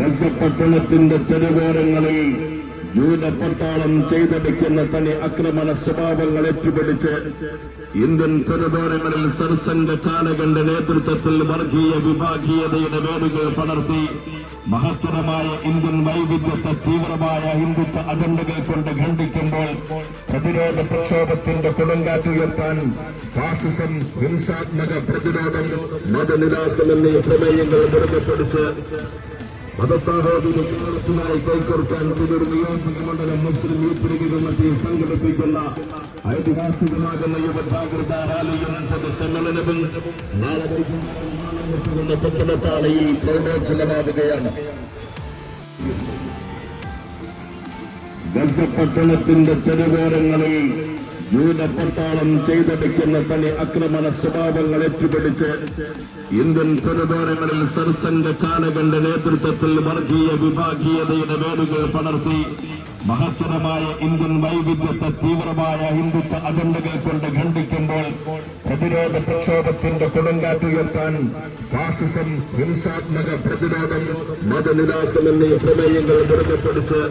Gaza പട്ടണത്തിന്റെ തെരുവോരങ്ങളിൽ ജൂതപ്പട്ടാളം ചെയ്തെടുക്കുന്ന തനി അക്രമണ സ്വഭാവങ്ങൾ ഏറ്റുപിടിച്ച് ഇന്ത്യൻ തെരുവോരങ്ങളിൽ സർസംഘ ചാലകന്റെ നേതൃത്വത്തിൽ വർഗീയ വിഭാഗീയതയുടെ വേരുകൾ പടർത്തി മഹത്തരമായ ഇന്ത്യൻ വൈവിധ്യത്തെ തീവ്രമായ ഹിന്ദുത്വ അജണ്ടകൾ കൊണ്ട് ഖണ്ഡിക്കുമ്പോൾ പ്രതിരോധ പ്രക്ഷോഭത്തിന്റെ കൊടുങ്കാറ്റുയർത്താൻ ഫാസിസം ഹിംസാത്മക പ്രതിരോധം മതനിരാസം എന്നീ പ്രമേയങ്ങൾ മുറുകെപ്പിടിച്ച് കൈക്കൊടുക്കാൻ ഇതൊരു നിയോജക മണ്ഡലം മുസ്ലിം ലീഗ് കമ്മിറ്റി സംഘടിപ്പിക്കുന്ന ഐതിഹാസികമാകുന്ന യുവജാഗ്രത റാലിയും പൊതുസമ്മേളനവും നാളെ വൈകുന്നേരം പത്തനത്താളയിൽ പ്രൗഢോജ്വലമാവുകയാണ് ഗസ പട്ടണത്തിന്റെ തെരുവോരങ്ങളിൽ ജൂതപ്പട്ടാളം ചെയ്തെടുക്കുന്ന തനി അക്രമണ സ്വഭാവങ്ങൾ എത്തിപ്പിടിച്ച് ഇന്ത്യൻ തെരുവോരങ്ങളിൽ സർസംഘ ചാലകന്റെ നേതൃത്വത്തിൽ വർഗീയ വിഭാഗീയതയുടെ വേരുകൾ പടർത്തി മഹത്തരമായ ഇന്ത്യൻ വൈവിധ്യത്തെ തീവ്രമായ ഹിന്ദുത്വ അജണ്ടകൾ കൊണ്ട് ഖണ്ഡിക്കുമ്പോൾ പ്രതിരോധ പ്രക്ഷോഭത്തിന്റെ കൊടുങ്കാറ്റുയർത്താൻ ഫാസിസം ഹിംസാത്മക പ്രതിരോധം മതനിരാസം എന്നീ പ്രമേയങ്ങൾ മുറുകെപ്പിടിച്ച്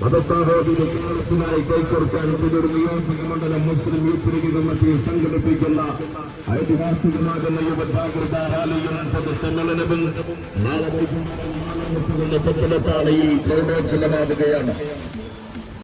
മതസാഹോദര്യ കേരളത്തിനായി കൈക്കൊടുക്കാൻ തിരൂർ നിയോജക മണ്ഡലം മുസ്ലിം യൂത്ത് ലീഗ് കമ്മിറ്റി സംഘടിപ്പിക്കുന്ന ഐതിഹാസികമാകുന്ന യുവജാഗ്രത റാലിയും പൊതുസമ്മേളനവും നാളെ വൈകുന്നേരം ഈ പ്രൗഢോജ്വലമാവുകയാണ്